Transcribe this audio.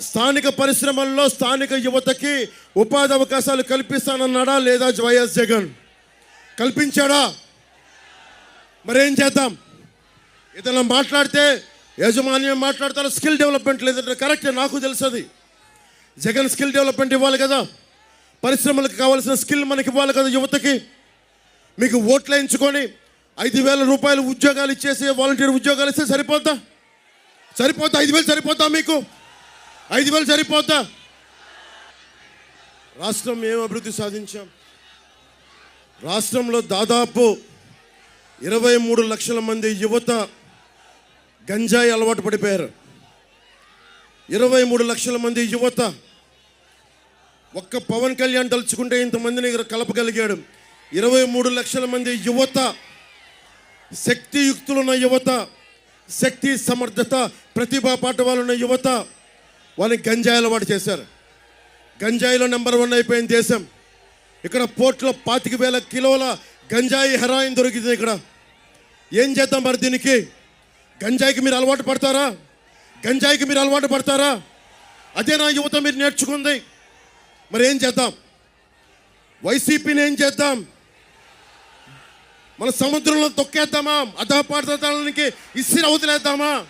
స్థానిక పరిశ్రమల్లో స్థానిక యువతకి ఉపాధి అవకాశాలు కల్పిస్తానన్నాడా లేదా వైఎస్ జగన్? కల్పించాడా? మరేం చేద్దాం? ఏదైనా మాట్లాడితే యాజమాన్యం మాట్లాడతారు స్కిల్ డెవలప్మెంట్ లేదంటే కరెక్ట్ నాకు తెలుసు జగన్ స్కిల్ డెవలప్మెంట్ ఇవ్వాలి కదా. పరిశ్రమలకు కావాల్సిన స్కిల్ మనకి ఇవ్వాలి కదా యువతకి. మీకు ఓట్లు ఎంచుకొని ఐదు వేల రూపాయలు ఉద్యోగాలు ఇచ్చేసి వాలంటీర్ ఉద్యోగాలు ఇస్తే సరిపోద్దా? సరిపోద్దా? ఐదు వేలు సరిపోద్దా మీకు? ఐదు వేలు సరిపోద్దా? రాష్ట్రం ఏం అభివృద్ధి సాధించాం. రాష్ట్రంలో దాదాపు ఇరవై మూడు లక్షల మంది యువత గంజాయి అలవాటు పడిపోయారు. ఇరవై మూడు లక్షల మంది యువత ఒక్క పవన్ కళ్యాణ్ తలుచుకుంటే ఇంతమందిని కలపగలిగాడు. ఇరవై మూడు లక్షల మంది యువత శక్తియుక్తులున్న యువత శక్తి సమర్థత ప్రతిభా పాఠవాలున్న యువత వాళ్ళని గంజాయి అలవాటు చేశారు. గంజాయిలో నెంబర్ వన్ అయిపోయింది దేశం. ఇక్కడ పోర్ట్లో పాతిక వేల కిలోల గంజాయి హెరాయిన్ దొరికింది ఇక్కడ. ఏం చేద్దాం మరి దీనికి? గంజాయికి మీరు అలవాటు పడతారా? గంజాయికి మీరు అలవాటు పడతారా? అదే నా యువత మీరు నేర్చుకుంది. మరి ఏం చేద్దాం? వైసీపీని ఏం చేద్దాం? మన సముద్రంలో తొక్కేద్దామా? అధపాడతానికి ఇసిరి అవతలేద్దామా?